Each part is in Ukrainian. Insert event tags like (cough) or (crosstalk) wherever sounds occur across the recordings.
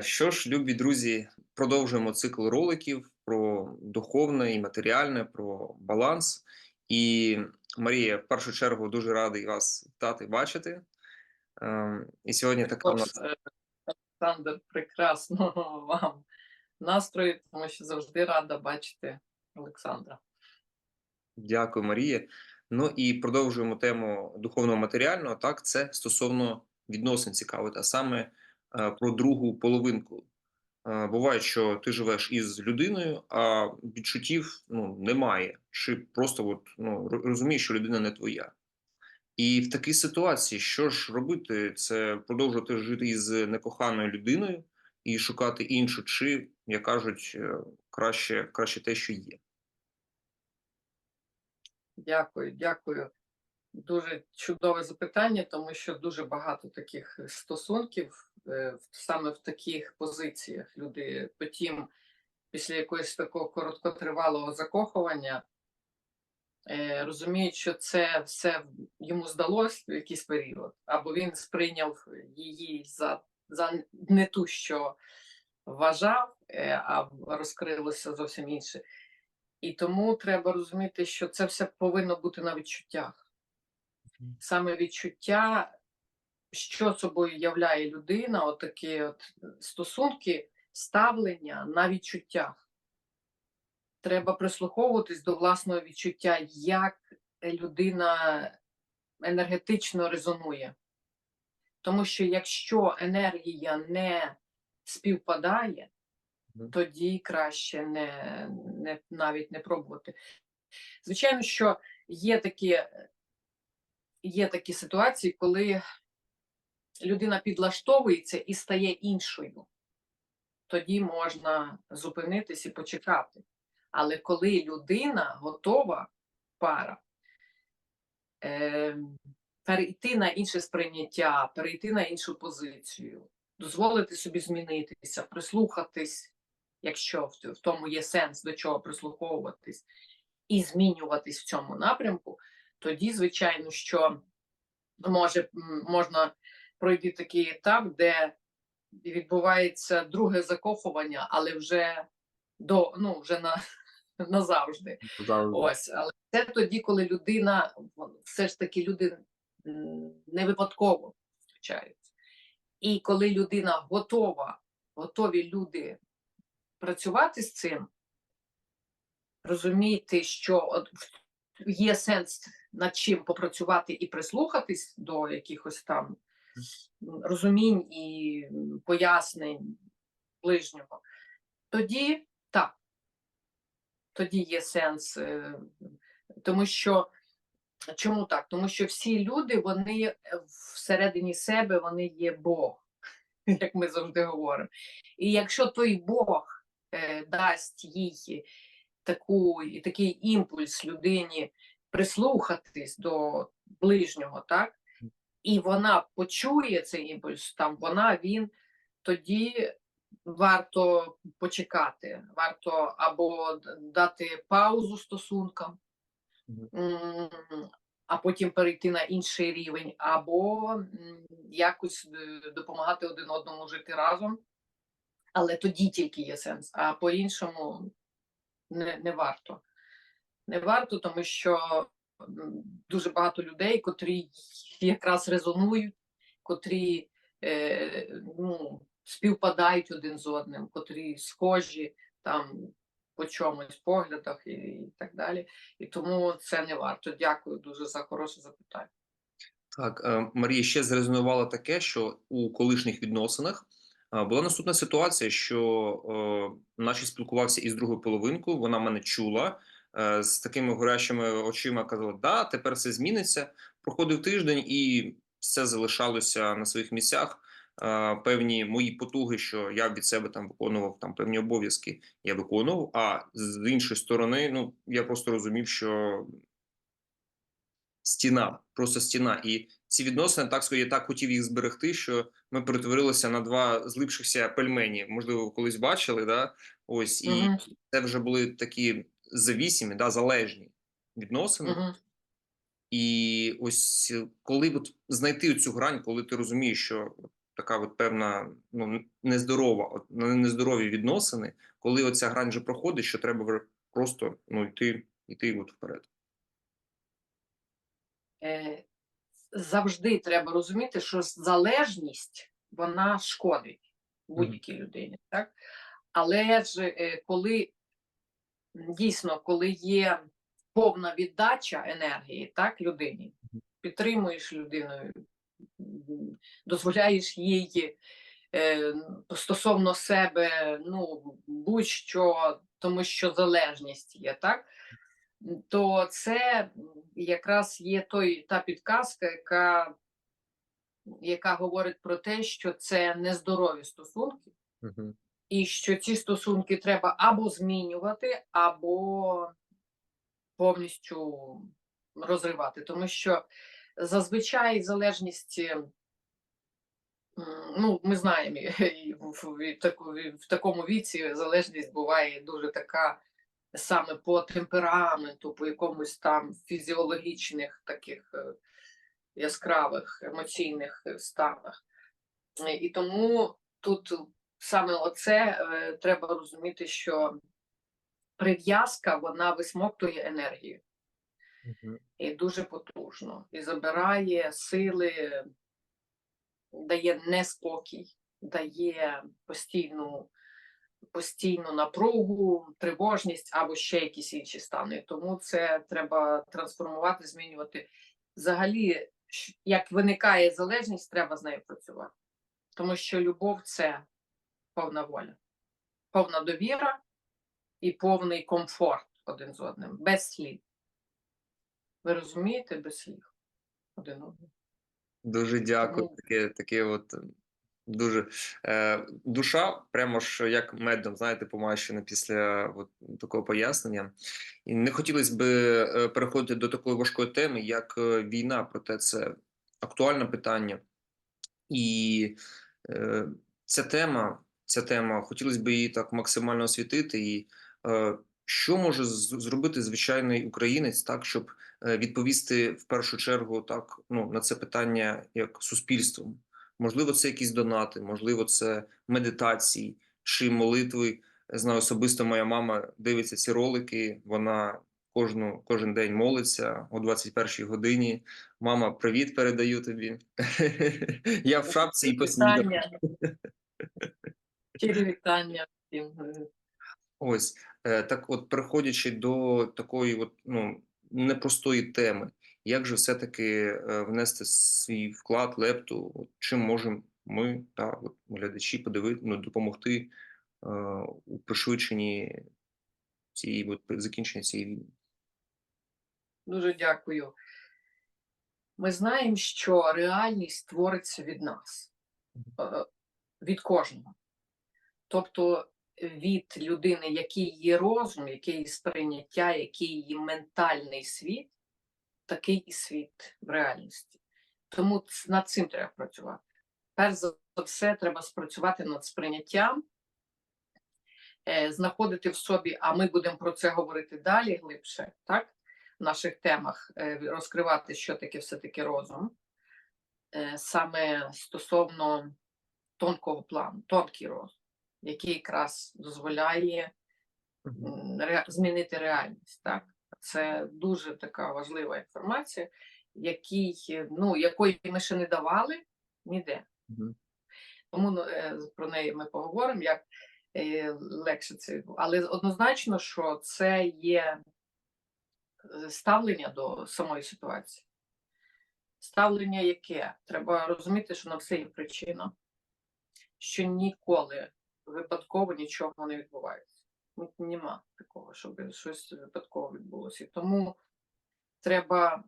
Що ж, любі друзі, продовжуємо цикл роликів про духовне і матеріальне, про баланс. І Марія, в першу чергу, дуже радий вас вітати, бачити. Ем, І сьогодні така у нас е, Олександр, прекрасного (laughs) вам настрою, тому що завжди рада бачити Олександра. дякую, Марія. Ну і продовжуємо тему духовного матеріального. Так, це стосовно відносин цікавить, а саме про другу половинку. Е, Буває, що ти живеш із людиною, а відчуттів ну, немає, чи просто от, ну, розумієш, що людина не твоя. І в такій ситуації, що ж робити? Це продовжувати жити із некоханою людиною і шукати іншу, чи, як кажуть, е, краще, краще те, що є. Дякую, дякую. Дуже чудове запитання, тому що дуже багато таких стосунків е, саме в таких позиціях. Люди потім, після якогось такого короткотривалого закохування, е, розуміють, що це все йому здалось в якийсь період, або він сприйняв її за, за не ту, що вважав, е, а розкрилося зовсім інше. І тому треба розуміти, що це все повинно бути на відчуттях. Саме відчуття, що собою являє людина, отакі от стосунки, ставлення на відчуттях. Треба прислуховуватись до власного відчуття, як людина енергетично резонує. Тому що якщо енергія не співпадає, тоді краще не, не навіть не пробувати. Звичайно, що є такі, є такі ситуації, коли людина підлаштовується і стає іншою. Тоді можна зупинитись і почекати. Але коли людина готова, пара, е, перейти на інше сприйняття, перейти на іншу позицію, дозволити собі змінитися, прислухатись, якщо в, в тому є сенс до чого прислуховуватись, і змінюватись в цьому напрямку, тоді, звичайно, що може, можна пройти такий етап, де відбувається друге закохування, але вже до ну вже на (laughs) назавжди. Завжди. Ось, але це тоді, коли людина все ж таки люди не випадково зустрічаються. І коли людина готова, готові люди працювати з цим, розуміти, що є сенс над чим попрацювати і прислухатись до якихось там розумінь і пояснень ближнього, тоді так, тоді є сенс. е, Тому що чому так? Тому що всі люди, вони е, всередині себе вони є Бог, (laughs) як ми завжди говоримо. І якщо той Бог е, дасть їй таку, такий імпульс людині прислухатись до ближнього, так? І вона почує цей імпульс, там вона, він, тоді варто почекати, варто або дати паузу стосункам, а потім перейти на інший рівень, або якось е, допомагати один одному жити разом. Але тоді тільки є сенс, а по-іншому не, не варто. Не варто, тому що дуже багато людей, котрі якраз резонують, котрі е, ну, співпадають один з одним, котрі схожі там по чомусь поглядах і, і так далі. І тому це не варто. Дякую дуже за хороше запитання. Так, е, Марія ще зрезонувала таке, що у колишніх відносинах е, була наступна ситуація, що е, наче спілкувався із другою половинкою, вона мене чула з такими горящими очима, казала, да, тепер все зміниться. Проходив тиждень і все залишалося на своїх місцях. Е, Певні мої потуги, що я від себе там виконував там певні обов'язки, я виконував. А з іншої сторони, ну я просто розумів, що стіна, просто стіна. І ці відносини так я так хотів їх зберегти, що ми перетворилися на два злипшихся пельмені. Можливо, ви колись бачили, да? Ось і Мгм. це вже були такі завісімі, да, залежні відносини. Мгм. І ось коли от знайти цю грань, коли ти розумієш, що така от певна ну, нездорова, от, нездорові відносини, коли оця грань вже проходить, що треба просто ну, йти, йти от вперед. Е, завжди треба розуміти, що залежність вона шкодить будь-якій людині, так? Але ж е, коли дійсно, коли є повна віддача енергії, так, людині, підтримуєш людину, дозволяєш їй е, стосовно себе, ну, будь-що, тому що залежність є, так? то це якраз є той, та підказка, яка, яка говорить про те, що це нездорові стосунки, Угу. І що ці стосунки треба або змінювати, або повністю розривати. Тому що зазвичай залежність, ну, ми знаємо, в, такому віці залежність буває дуже така саме по темпераменту, по якомусь там фізіологічних таких е, яскравих емоційних станах. І тому тут саме оце е, треба розуміти, що прив'язка вона висмоктує енергію Угу. і дуже потужно, і забирає сили, дає неспокій, дає постійну, постійну напругу, тривожність або ще якісь інші стани. Тому це треба трансформувати, змінювати. Взагалі, як виникає залежність, треба з нею працювати. Тому що любов це повна воля, повна довіра і повний комфорт один з одним, без слів. Ви розумієте, без слів один одного. Дуже дякую. Тому- Таке, таке от е, дуже е, душа, прямо ж як медом, знаєте, помащена після от, такого пояснення. І не хотілося б е, переходити до такої важкої теми, як е, війна, проте це актуальне питання. І е, ця тема, ця тема, хотілося б її так максимально освітити. І е, що може зробити звичайний українець так, щоб е, відповісти в першу чергу так ну на це питання як суспільством. Можливо, це якісь донати, можливо, це медитації чи молитви. Я знаю, особисто моя мама дивиться ці ролики. Вона кожну кожен день молиться о 21-й годині. Мама, привіт, передаю тобі. (laughs) Я в шапці і поснідав. Щирі вітання всім. Ось е, так, от переходячи до такої, от ну непростої теми, як же все-таки е, внести свій вклад, лепту, от, чим можемо ми та от, глядачі подивити, ну, допомогти е, у пришвидшенні цієї от, закінчення цієї війни. Дуже дякую. Ми знаємо, що реальність твориться від нас, е, від кожного. Тобто від людини, який є розум, який є сприйняття, який є ментальний світ, такий і світ в реальності. Тому над цим треба працювати. Перш за все, треба спрацювати над сприйняттям, е, знаходити в собі, а ми будемо про це говорити далі глибше, так? В наших темах е, розкривати, що таке все-таки розум, е, саме стосовно тонкого плану, тонкий розум, який якраз дозволяє ре- змінити реальність. Так? Це дуже така важлива інформація, який, е, ну, якої ми ще не давали ніде. Мгм. Тому ну, е, про неї ми поговоримо, як е, легше це. Але однозначно, що це є е, ставлення до самої ситуації. Ставлення яке? Треба розуміти, що на все є причина, що ніколи випадково нічого не відбувається. Ну, Нема такого, щоб щось випадково відбулося. Тому треба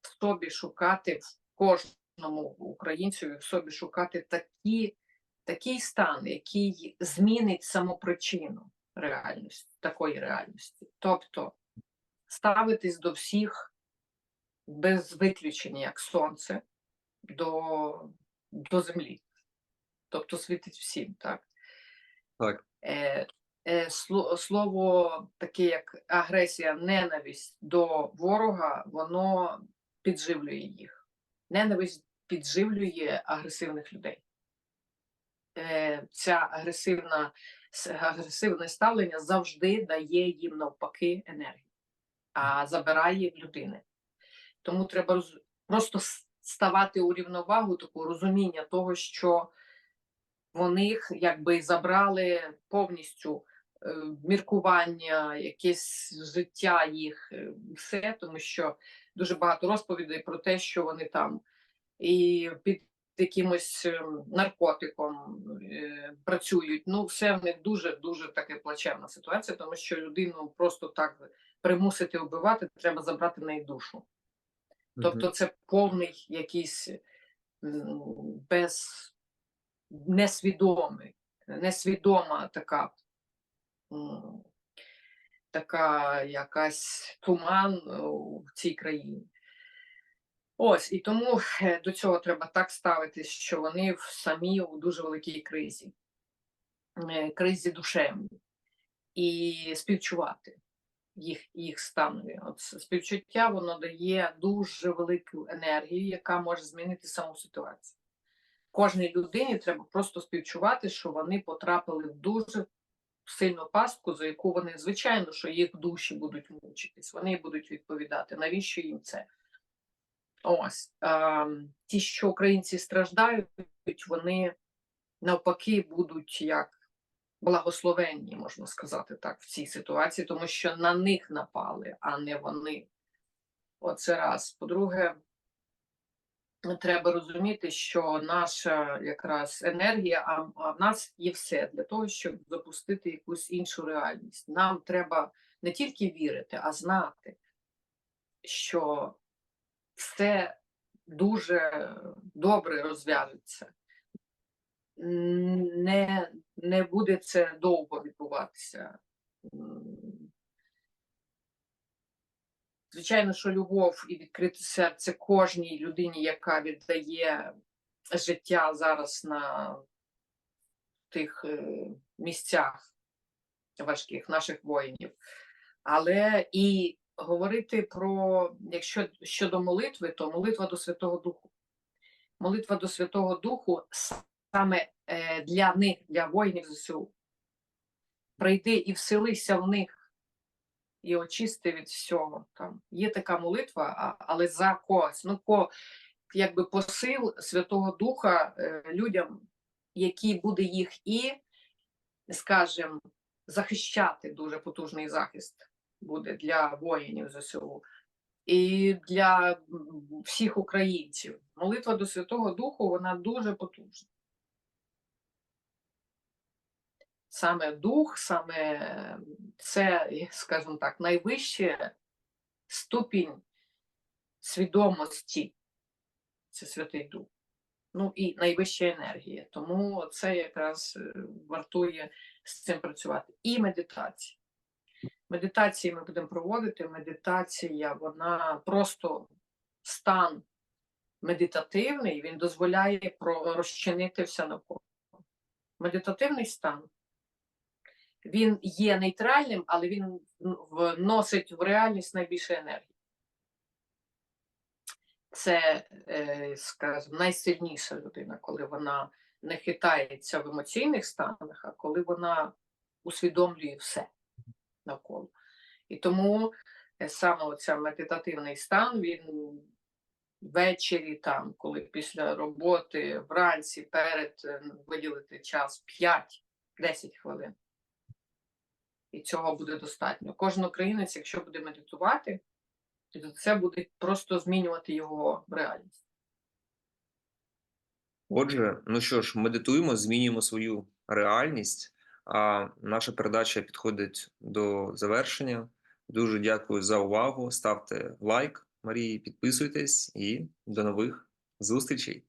в собі шукати в кожному українцю в собі шукати такі, такий стан, який змінить самопричину реальності, такої реальності. Тобто ставитись до всіх без виключення, як сонце, до, до землі. Тобто світить всім, так? Так. Е, е, слово таке, як агресія, ненависть до ворога, воно підживлює їх. Ненависть підживлює агресивних людей. Е, Ця агресивна, агресивне ставлення завжди дає їм навпаки енергію, а забирає людини. Тому треба роз... просто ставати у рівновагу, таку розуміння того, що в них якби забрали повністю е, міркування, якесь життя їх, е, все, тому що дуже багато розповідей про те, що вони там і під якимось е, наркотиком е, працюють. Ну, все в них дуже дуже таке плачевна ситуація, тому що людину просто так примусити вбивати, треба забрати в неї душу. Тобто це повний якийсь без несвідомий, несвідома така, така якась туман е, в цій країні. Ось і тому е, до цього треба так ставитись, що вони самі у дуже великій кризі, е, кризі душевній, і співчувати їх, їх станові. От співчуття воно дає дуже велику енергію, яка може змінити саму ситуацію. Кожній людині треба просто співчувати, що вони потрапили в дуже сильну пастку, за яку вони, звичайно, що їх душі будуть мучитись, вони будуть відповідати, навіщо їм це. Ось а, ті, що українці страждають, вони навпаки будуть як благословенні, можна сказати так, в цій ситуації, тому що на них напали, а не вони. Оце раз. По-друге, треба розуміти, що наша якраз енергія, а, в нас є все для того, щоб запустити якусь іншу реальність. Нам треба не тільки вірити, а знати, що все дуже добре розв'яжеться. Не, не буде це довго відбуватися. Звичайно, що любов і відкрите серце кожній людині, яка віддає життя зараз на тих е, місцях важких наших воїнів. Але і говорити про, якщо щодо молитви, то молитва до Святого Духу. Молитва до Святого Духу саме е, для них, для воїнів ЗСУ. Прийди і вселися в них і очисти від всього. Там є така молитва, але за когось. Ну, по якби посил Святого Духа е, людям, який буде їх і, скажімо, захищати дуже потужний захист буде для воїнів ЗСУ і для всіх українців. Молитва до Святого Духу вона дуже потужна. Саме дух, саме це, скажімо так, найвищий ступінь свідомості. Це Святий Дух. Ну і найвища енергія. Тому це якраз е, вартує з цим працювати. І медитація. Медитації ми будемо проводити. Медитація, вона просто стан медитативний, він дозволяє розчинити все навколо. Медитативний стан. Він є нейтральним, але він вносить в реальність найбільше енергії. Це, е, скажімо, найсильніша людина, коли вона не хитається в емоційних станах, а коли вона усвідомлює все навколо. І тому е, саме оця медитативний стан, він ввечері, там, коли після роботи, вранці, перед е, виділити час 5-10 хвилин. І цього буде достатньо. Кожен українець, якщо буде медитувати, то це буде просто змінювати його реальність. Отже, ну що ж, медитуємо, змінюємо свою реальність. А наша передача підходить до завершення. Дуже дякую за увагу. Ставте лайк Марії, підписуйтесь і до нових зустрічей.